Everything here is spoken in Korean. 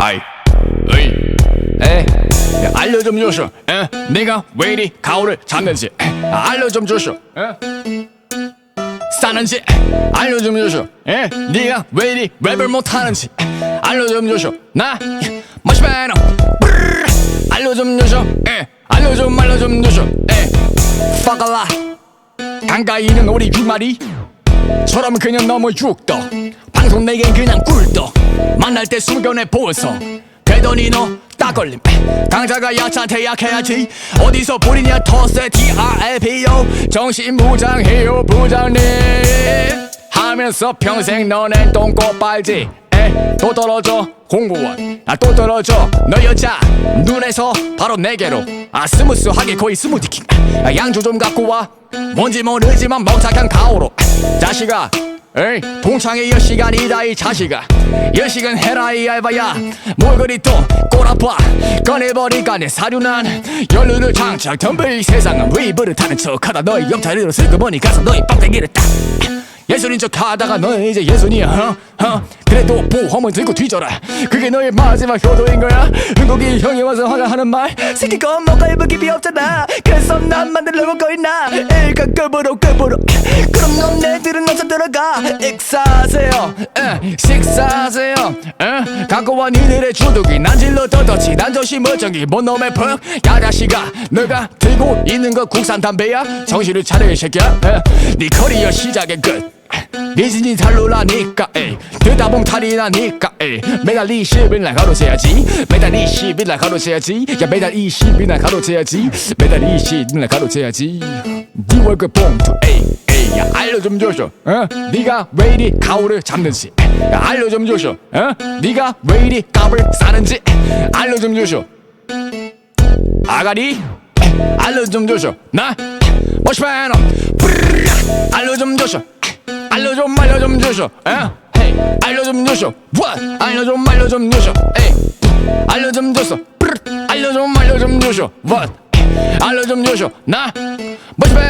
아이, 어이, 에, 야, 알려 좀 주쇼. 에, 내가 왜 이리 가오를 잡는지. 에, 알려 좀 주쇼. 에? 싸는지. 알려 좀 주쇼. 에, 네가 왜 이리 랩을 못하는지. 알려 좀 주쇼. 나? 마시멜로 알려 좀 주쇼. 에, 알려 좀 알려 좀 주쇼. 에, 파갈라 강가에 있는 우리 휘마리. 처럼 그냥 너무 죽덕 방송 내겐 그냥 꿀떡. 만날 때 숙연해 보성 되더니 너 딱 걸림. 강자가 야차한테 약해야지. 어디서 보리냐 터세 TRLPO 정신 무장해요 부장님. 하면서 평생 너넨 똥꼬 빨지. 에, 또 떨어져 공무원. 아또 떨어져 너 여자. 눈에서 바로 내게로. 아 스무스하게 거의 스무디킹. 아, 양주 좀 갖고 와. 뭔지 모르지만 멍청한 가오로. 자식아 에이 동창의 여시간이다 이 자식아. 여식은 해라 이 알바야. 뭘 그리 또 꼬라봐 꺼내버리까 내 사륜한 연륜을 장착 덤벨 이 세상은 왜 버릇하는 척하다. 너의 쓸고 보니 가서 너의 빡대기를 딱. 예술인 척 하다가 너는 이제 예술이야 어? 어? 그래도 보험은 들고 뒤져라. 그게 너의 마지막 효도인 거야? 흥국이 형이 와서 화가 하는 말? 새끼 겁먹어 일부 깊이 없잖아. 그래서 난 만들려고 거있나. 일가 급으로 급으로. 그럼 너네들은 어서 들어가 익사하세요. 에, 식사하세요. 에? 갖고 와 니들의 주둥이 난 질러 떴더치 난 저시 멀쩡히 뭔 놈의 퍽 야자식아 너가 들고 있는 거 국산 담배야? 정신을 차려 이 새끼야. 에? 네 커리어 시작의 끝. 미진이 잘 놀라니까 에이. 듣다봉 탈이 나니까 에이. 매달 20일 날 가로세야지. 매달 20일 날 가로세야지. 야 매달 20일 날 가로세야지. 매달 20일 날 가로세야지. 네 월급 봉투 에이 에이 야 알려 좀 줘쇼 어? 네가 왜 이리 가오를 잡는지 야 알려 좀 줘쇼 어? 네가 왜 이리 값을 싸는지 알려 좀 줘쇼 아가리 알려 좀 줘쇼 나 머시맨 알려 좀 줘쇼 알려 좀 알려 좀 줘쇼 에? 알려 좀 줘쇼 what 알려 좀 알려 좀 줘쇼 에이 알려 좀 브르, 알려 좀 알려 좀 줘쇼 what 알려 좀 줘쇼 나 머시맨